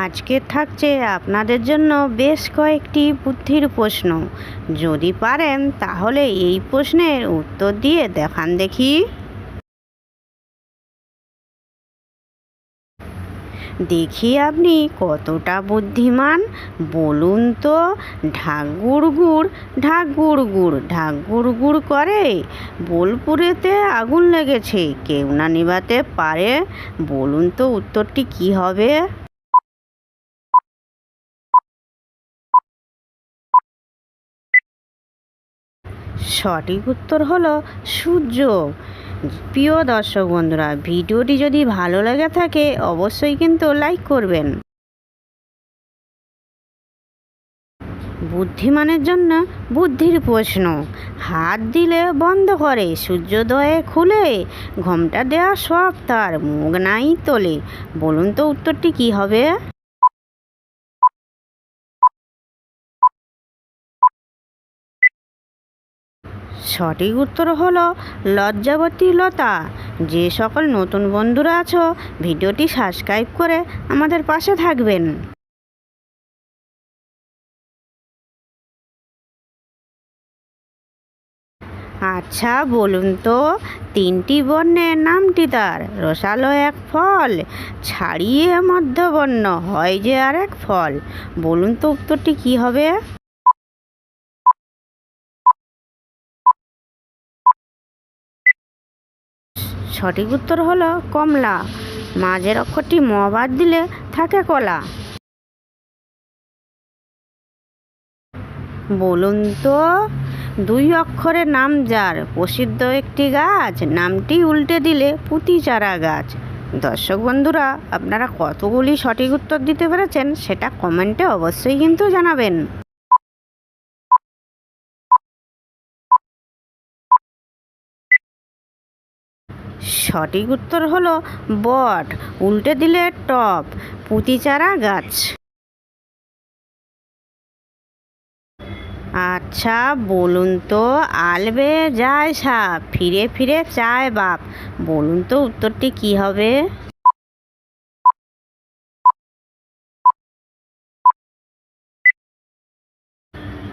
আজকে থাকছে আপনাদের জন্য বেশ কয়েকটি বুদ্ধির প্রশ্ন। যদি পারেন, তাহলে এই প্রশ্নের উত্তর দিয়ে দেখান দেখি। দেখি আপনি কতটা বুদ্ধিমান। বলুন তো ঢাক গুড় গুড় ঢাক গুড় গুড় ঢাক গুড় গুড় করে। বোলপুরেতে আগুন লেগেছে, কেউ না নিভাতে পারে। বলুন তো উত্তরটি কি হবে? সঠিক উত্তর হলো সূর্য। প্রিয় দর্শক বন্ধুরা, ভিডিওটি যদি ভালো লেগে থাকে, অবশ্যই কিন্তু লাইক করবেন। বুদ্ধিমানের জন্য বুদ্ধির প্রশ্ন, হাত দিলে বন্ধ করে, সূর্যোদয়ে খুলে, ঘোমটা দেওয়া সব তার, মুখ নাই তোলে। বলুন তো উত্তরটি কি হবে? সঠিক উত্তর হলো লজ্জাবতী লতা। যে সকল নতুন বন্ধুরা আছো, ভিডিওটি সাবস্ক্রাইব করে আমাদের পাশে থাকবেন। আচ্ছা বলুন তো, তিনটি বর্ণের নামটি তার। রসালো এক ফল, ছাড়িয়ে মধ্যবর্ণ, হয় যে আর এক ফল। বলুন তো উত্তরটি কি হবে? সঠিক উত্তর হলো কমলা। মাঝের অক্ষরটি ম বাদ দিলে থাকে কলা। বলুন তো, দুই অক্ষরের নাম যার, প্রসিদ্ধ একটি গাছ, নামটি উল্টে দিলে পুঁতি চারা গাছ। দর্শক বন্ধুরা, আপনারা কতগুলি সঠিক উত্তর দিতে পেরেছেন সেটা কমেন্টে অবশ্যই কিন্তু জানাবেন। সঠিক উত্তর হলো বট। উল্টে দিলে টপ। পুঁতি চারা গাছ। আচ্ছা বলুন তো, আলবে যায় সাপ, ফিরে ফিরে চায় বাপ। বলুন তো, উত্তরটি কি হবে?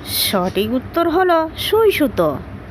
সঠিক উত্তর হলো সুই সুতো।